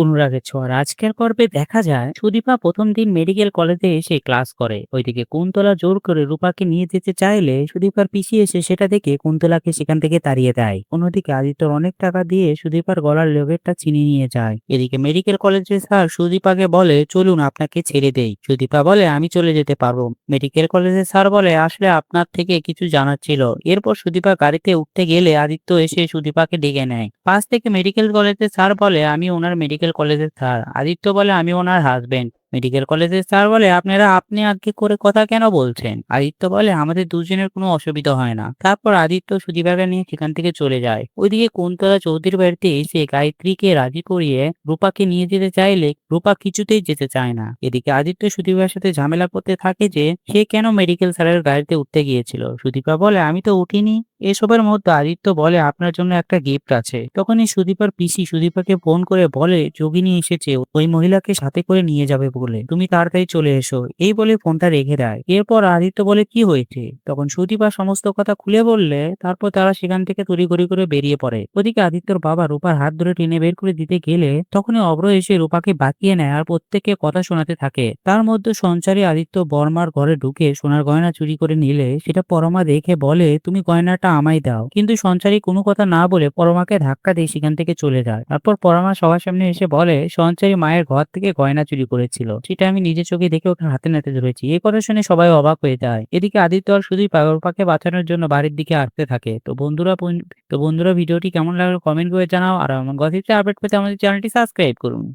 অনুরাগের ছোঁয়ার আজকের পর্বে দেখা যায়, সুদীপা প্রথম দিন মেডিকেল কলেজে এসে ক্লাস করে। ওইদিকে কুন্তলা জোর করে রূপাকে নিয়ে যেতে চাইলে সুদীপার পিছিয়ে এসে সেটা দেখে কুন্তলাকে সেখান থেকে তাড়িয়ে দেয়। অন্যদিকে আদিত্যর অনেক টাকা দিয়ে সুদীপার গলার লেগেটটা চিনি নিয়ে যায়। এদিকে মেডিকেল কলেজের স্যার সুদীপাকে বলে, চলুন, আপনাকে ছেড়ে দেই। সুদীপা বলে, আমি চলে যেতে পারব। মেডিকেল কলেজের স্যার বলে, আসলে আপনার থেকে কিছু জানার ছিল। এরপর সুদীপা গাড়িতে উঠতে গেলে আদিত্য এসে সুদীপাকে ডেকে নেয়। পাশ থেকে মেডিকেল কলেজের স্যার বলে, আমি ওনার মেডিকেল কলেজের স্যার। আদিত্য বলে আমি ওনার হাজবেন্ড মেডিকেল কলেজের স্যার বলে, আপনারা, আপনি আগে করে কথা কেন বলছেন? আদিত্য বলে, আমাদের দুজনের কোনো অসুবিধা হয় না। তারপর আদিত্য সুদীপাকে নিয়ে সেখান থেকে চলে যায়। ওইদিকে কুন্তলা চৌধুরীর বাড়িতে এসে গায়ত্রীকে রাজি করিয়ে রূপাকে নিয়ে যেতে চাইলে রূপা কিছুতেই যেতে চায় না। এদিকে আদিত্য সুদীপার সাথে ঝামেলা করতে থাকে যে, সে কেন মেডিকেল স্যারের গাড়িতে উঠতে গিয়েছিল? সুদীপা বলে, আমি তো উঠিনি। এসবের মধ্যে আদিত্য বলে, আপনার জন্য একটা গিফট আছে। তখনই সুদীপার পিসি সুদীপাকে ফোন করে বলে, যোগিনী এসেছে। ওই মহিলাকে সাথে করে নিয়ে যাবে বলে, তুমি তাড়াতাড়ি চলে এসো। এই বলে ফোনটা রেখে দেয়। এরপর আদিত্য বলে, কি হয়েছে? তখন সুদীপা সমস্ত কথা খুলে বললে, তারপর তারা সেখান থেকে তড়িঘড়ি করে বেরিয়ে পড়ে। ওদিকে আদিত্যর বাবা রূপার হাত ধরে টেনে বের করে দিতে গেলে তখনই অব্র এসে রূপাকে বাঁকিয়ে নেয় আর প্রত্যেককে কথা শোনাতে থাকে। তার মধ্যে সঞ্চারী আদিত্য বর্মার ঘরে ঢুকে সোনার গয়না চুরি করে নিলে সেটা পরমা দেখে বলে, তুমি গয়নাটা আমায় দাও। কিন্তু সঞ্চারী কোনো কথা না বলে পরমাকে ধাক্কা দিয়ে সেখান থেকে চলে যায়। তারপর পরমা সবার সামনে এসে বলে, সঞ্চারী মায়ের ঘর থেকে গয়না চুরি করেছিল। সেটা আমি নিজের চোখে দেখে ওকে হাতে নাতে ধরেছি। এই কথা শুনে সবাই অবাক হয়ে যায়। এদিকে আদিত্য আর শুধুই পাগলপাকে বাঁচানোর জন্য বাড়ির দিকে আসতে থাকে। তো বন্ধুরা তো বন্ধুরা ভিডিওটি কেমন লাগল কমেন্ট করে জানাও। আর আমার গতিতে আপডেট পেতে আমাদের চ্যানেলটি সাবস্ক্রাইব করুন।